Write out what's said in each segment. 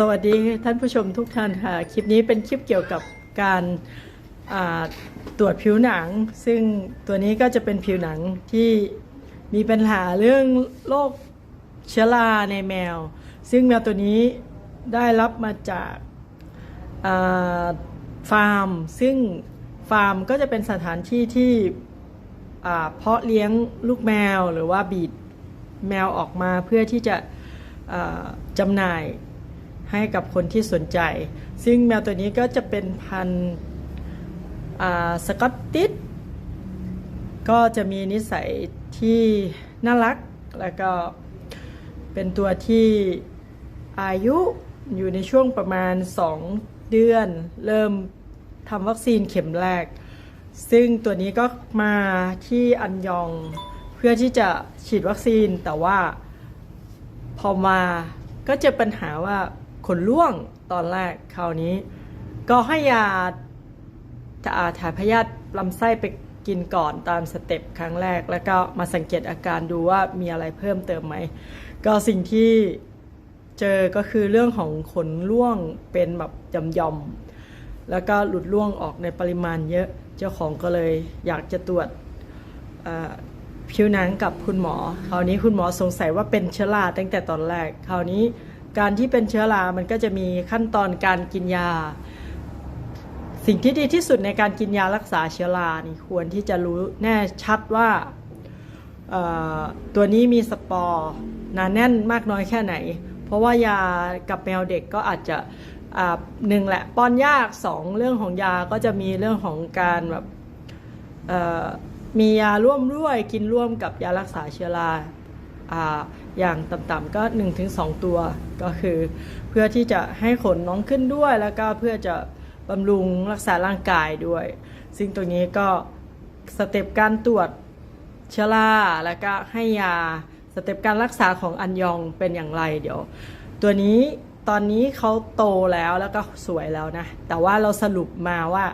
สวัสดีท่านผู้ชมทุกท่านค่ะ คลิปนี้เป็นคลิปเกี่ยวกับการตรวจผิวหนัง ซึ่งตัวนี้ก็จะเป็นผิวหนังที่มีปัญหาเรื่องโรคเชื้อราในแมว ซึ่งแมวตัวนี้ได้รับมาจากาฟาร์ม ซึ่งฟาร์มก็จะเป็นสถานที่ที่เพาะเลี้ยงลูกแมวหรือว่าบีดแมวออกมาเพื่อที่จะจำหน่าย ให้กับคนที่สนใจ ซึ่งแมวตัวนี้ก็จะเป็นพันธุ์สกอตติชก็จะมีนิสัยที่น่ารัก แล้วก็เป็นตัวที่อายุอยู่ในช่วงประมาณ 2 เดือน เริ่มทำวัคซีนเข็มแรก ซึ่งตัวนี้ก็มาที่อันยองเพื่อที่จะฉีดวัคซีนแต่ว่าพอมาก็เจอปัญหาว่า ขนร่วงตอนแรกคราวนี้ ก็ให้ยาอ่าถ่ายพยาธิลำไส้ไปกินก่อนตามสเต็ปครั้งแรก แล้วก็มาสังเกตอาการดูว่ามีอะไรเพิ่มเติมไหม ก็สิ่งที่เจอก็คือเรื่องของขนร่วงเป็นแบบยำยำๆแล้วก็หลุดร่วงออกในปริมาณเยอะเจ้าของก็เลยอยากจะตรวจผิวหนังกับคุณหมอ คราวนี้คุณหมอสงสัยว่าเป็นเชื้อราตั้งแต่ตอนแรก คราวนี้ การที่เป็นเชื้อรามันก็จะมีขั้นตอนการกินยา สิ่งที่ดีที่สุดในการกินยารักษาเชื้อรานี่ควรที่จะรู้แน่ชัดว่าตัวนี้มีสปอร์หนาแน่นมากน้อยแค่ไหน เพราะว่ายากับแมวเด็กก็อาจจะหนึ่งแหละป้อนยากสองเรื่องของยาก็จะมีเรื่องของการแบบมียาร่วมด้วยกินร่วมกับยารักษาเชื้อรา อย่างต่ำๆก็ 1-2 ตัว ก็คือเพื่อที่จะให้ขนน้องขึ้นด้วย แล้วก็เพื่อจะบำรุงรักษาร่างกายด้วย ซึ่งตรงนี้ก็สเต็ปการตรวจเชื้อราแล้วก็ให้ยาสเต็ปการรักษาของอันยองเป็นอย่างไรเดี๋ยว ตัวนี้ตอนนี้เขาโตแล้วแล้วก็สวยแล้วนะ แต่ว่าเราสรุปมาว่า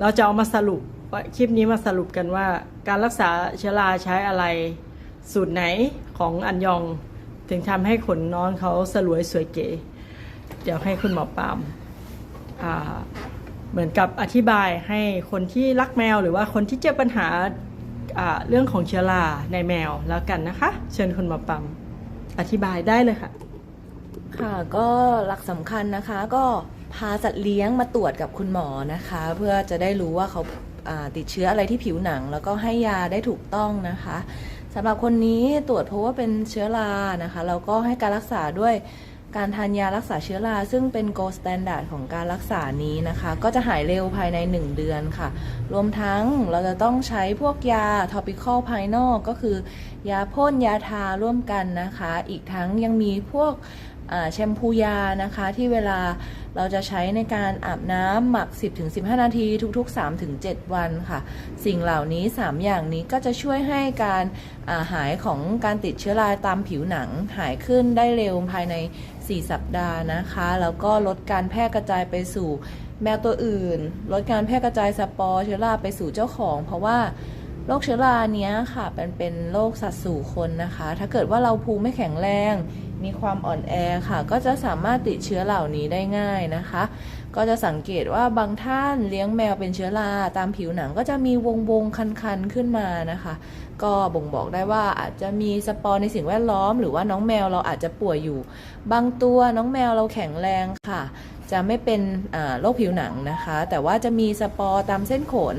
เราจะเอามาสรุปว่าคลิปนี้มาสรุปกันว่าการรักษาเชื้อราใช้อะไร สูตรไหนของอันยอง ถึงทำให้ขนน้องเขาสลวยสวยเก๋ เดี๋ยวให้คุณหมอปามาเหมือนกับอธิบายให้คนที่รักแมวหรือว่าคนที่เจอปัญหาาเรื่องของเชื้อราในแมวแล้วกันนะคะ เชิญคุณหมอปามอธิบายได้เลยค่ะ ค่ะก็หลักสำคัญนะคะก็พาสัตว์เลี้ยงมาตรวจกับคุณหมอนะคะ เพื่อจะได้รู้ว่าเขาาติดเชื้ออะไรที่ผิวหนัง แล้วก็ให้ยาได้ถูกต้องนะคะ สำหรับคนนี้ตรวจเพราะว่าเป็นเชื้อรานะคะแล้วก็ให้การรักษาด้วยการทานยารักษาเชื้อราซึ่งเป็น gold standard ของการรักษานี้นะคะ ก็จะหายเร็วภายใน 1 เดือนค่ะ รวมทั้งเราจะต้องใช้พวกยา topical ภายนอกก็คือ ยาพ่นยาทาร่วมกันนะคะ อีกทั้งยังมีพวก แชมพูยานะคะ ที่เวลาเราจะใช้ในการอาบน้ำหมัก 10-15 นาทีทุก ๆ 3-7 วันค่ะ สิ่งเหล่านี้ 3 อย่างนี้ก็จะช่วยให้การาหายของการติดเชื้อราตามผิวหนังหายขึ้นได้เร็วภายใน 4 สัปดาห์นะคะ แล้วก็ลดการแพร่กระจายไปสู่แมวตัวอื่น ลดการแพร่กระจายสปอร์เชื้อราไปสู่เจ้าของ เพราะว่าโรคเชื้อราเนี้ยค่ะเป็นเป็นโรคสัตว์สู่คนนะคะ ถ้าเกิดว่าเราภูมิไม่แข็งแรง มีความอ่อนแอค่ะ ก็จะสามารถติดเชื้อเหล่านี้ได้ง่ายนะคะ ก็จะสังเกตว่าบางท่านเลี้ยงแมวเป็นเชื้อราตามผิวหนังก็จะมีวงวงๆคันๆขึ้นมานะคะ ก็บ่งบอกได้ว่าอาจจะมีสปอร์ในสิ่งแวดล้อม หรือว่าน้องแมวเราอาจจะป่วยอยู่ บางตัวน้องแมวเราแข็งแรงค่ะ จะไม่เป็นโรคผิวหนังนะคะ แต่ว่าจะมีสปอร์ตามเส้นขน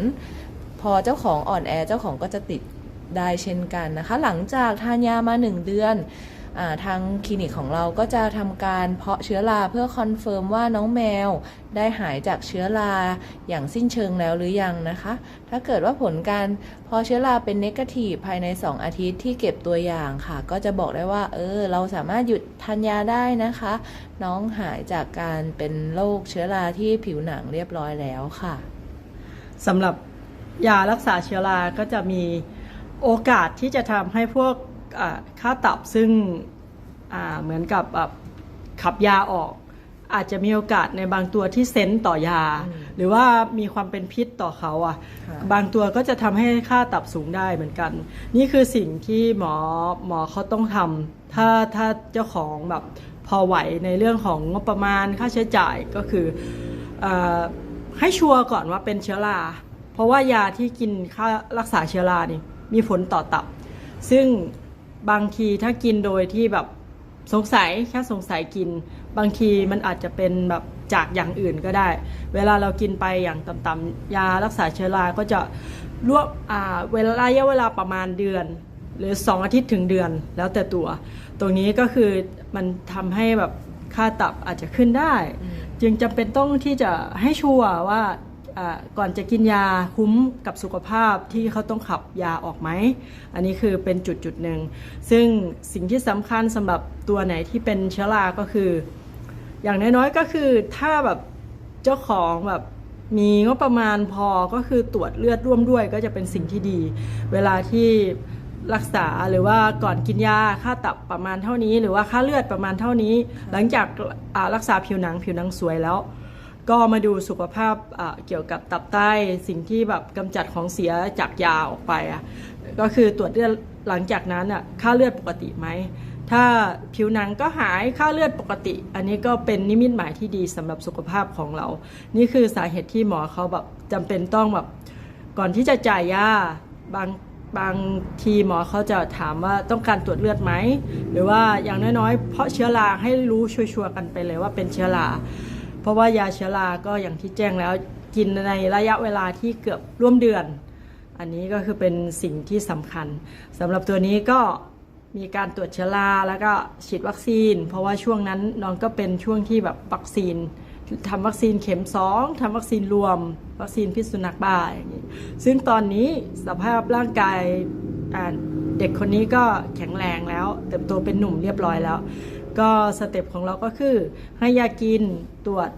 พอเจ้าของอ่อนแอเจ้าของก็จะติด ได้เช่นกันนะคะ หลังจากทานยามา 1 เดือนอทางคลินิกของเราก็จะทำการเพาะเชื้อราเพื่อคอนเฟิร์มว่าน้องแมวได้หายจากเชื้อราอย่างสิ้นเชิงแล้วหรือยังนะคะ ถ้าเกิดว่าผลการเพอเชื้อราเป็นเนกาทีฟภายใน 2 อาทิตย์ที่เก็บตัวอย่างค่ะ ก็จะบอกได้ว่าเออเราสามารถหยุดทานยาได้นะคะ น้องหายจากการเป็นโรคเชื้อราที่ผิวหนังเรียบร้อยแล้วค่ะสำหรับยารักษาเชื้อราก็จะมี โอกาสที่จะทำให้พวกอ่าค่าตับซึ่งอ่าเหมือนกับแบบขับยาออก อาจจะมีโอกาสในบางตัวที่เซนส์ต่อยาอืมหรือว่ามีความเป็นพิษต่อเขาอะค่ะบางตัวก็จะทำให้ค่าตับสูงได้เหมือนกัน นี่คือสิ่งที่หมอหมอเขาต้องทำถ้าถ้าเจ้าของแบบพพอไหวในเรื่องของงบประมาณค่าใช้จ่ายก็คือเออให้ชัวร์ก่อนว่าเป็นเชื้อรา เพราะว่ายาที่กินค่ารักษาเชื้อรานี่ มีผลต่อตับ ซึ่งบางทีถ้ากินโดยที่แบบสงสัยแค่สงสัยกิน บางทีมันอาจจะเป็นแบบจากอย่างอื่นก็ได้ เวลาเรากินไปอย่างต่ำๆยารักษาเชื้อราก็จะรวบอ่าเวลาระยะเวลาประมาณเดือน หรือ 2 อาทิตย์ถึงเดือนแล้วแต่ตัว ตรงนี้ก็คือมันทำให้แบบค่าตับอาจจะขึ้นได้ จึงจำเป็นต้องที่จะให้ชัวร์ว่า ก่อนจะกินยาคุ้มกับสุขภาพที่เขาต้องขับยาออกไหม อันนี้คือเป็นจุดจุดหนึ่ง ซึ่งสิ่งที่สำคัญสำหรับตัวไหนที่เป็นเชื้อราก็คือ อย่างน้อยๆก็คือถ้าแบบเจ้าของแบบมีงบประมาณพอก็คือตรวจเลือดร่วมด้วยก็จะเป็นสิ่งที่ดี เวลาที่รักษาหรือว่าก่อนกินยาค่าตับประมาณเท่านี้ หรือว่าค่าเลือดประมาณเท่านี้ หลังจากรักษาผิวหนังผิวหนังสวยแล้ว ก็มาดูสุขภาพเกี่ยวกับตับไตสิ่งที่แบบกำจัดของเสียจากยาออกไปอะก็คือตรวจเลือดหลังจากนั้นอะค่าเลือดปกติไหมถ้าผิวหนังก็หายค่าเลือดปกติ อันนี้ก็เป็นนิมิตหมายที่ดีสำหรับสุขภาพของเรา นี่คือสาเหตุที่หมอเขาแบบจำเป็นต้องแบบก่อนที่จะจ่ายยาบางบางทีหมอเขาจะถามว่าต้องการตรวจเลือดไหม หรือว่าอย่างน้อยๆ เพราะเชื้อราให้รู้ชัวร์ๆกันไปเลยว่าเป็นเชื้อรา เพราะว่ายาเชื้อราก็อย่างที่แจ้งแล้วกินในระยะเวลาที่เกือบร่วมเดือน อันนี้ก็คือเป็นสิ่งที่สำคัญสำหรับตัวนี้ก็มีการตรวจเชื้อราแล้วก็ฉีดวัคซีน เพราะว่าช่วงนั้นน้องก็เป็นช่วงที่แบบวัคซีนทำวัคซีนเข็ม 2ทำวัคซีนรวม วัคซีนพิษสุนัขบ้าอย่างนี้ซึ่งตอนนี้สภาพร่างกายเด็กคนนี้ก็แข็งแรงแล้ว เติบโตเป็นหนุ่มเรียบร้อยแล้ว ก็สเต็ปของเราก็คือให้ยากินตรวจ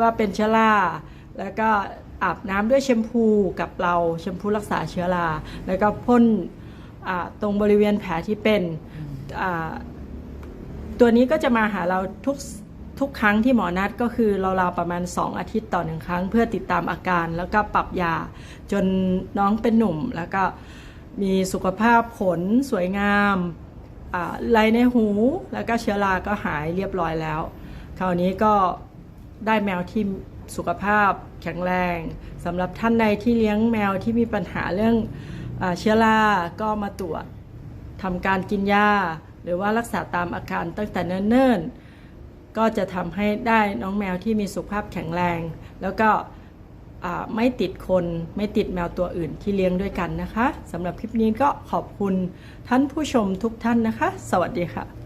ว่าเป็นเชื้อราแล้วก็อาบน้ำด้วยแชมพูกับเราแชมพูรักษาเชื้อราแล้วก็พ่นตรงบริเวณแผลที่เป็นตัวนี้ก็จะมาหาเราทุกทุกครั้งที่หมอนัดก็คือเราๆประมาณ 2 อาทิตย์ต่อหนึ่งครั้ง เพื่อติดตามอาการแล้วก็ปรับยา จนน้องเป็นหนุ่ม แล้วก็มีสุขภาพขนสวยงาม ไรในหูแล้วก็เชื้อราก็หายเรียบร้อยแล้ว คราวนี้ก็ได้แมวที่สุขภาพแข็งแรงสำหรับท่านใดที่เลี้ยงแมวที่มีปัญหาเรื่องอเชื้อราก็มาตรวจทำการกินยาหรือว่ารักษาตามอาการตั้งแต่เนิ่นๆก็จะทำให้ได้น้องแมวที่มีสุขภาพแข็งแรง แล้วก็ ไม่ติดคนไม่ติดแมวตัวอื่นที่เลี้ยงด้วยกันนะคะสำหรับคลิปนี้ก็ขอบคุณท่านผู้ชมทุกท่านนะคะ สวัสดีค่ะ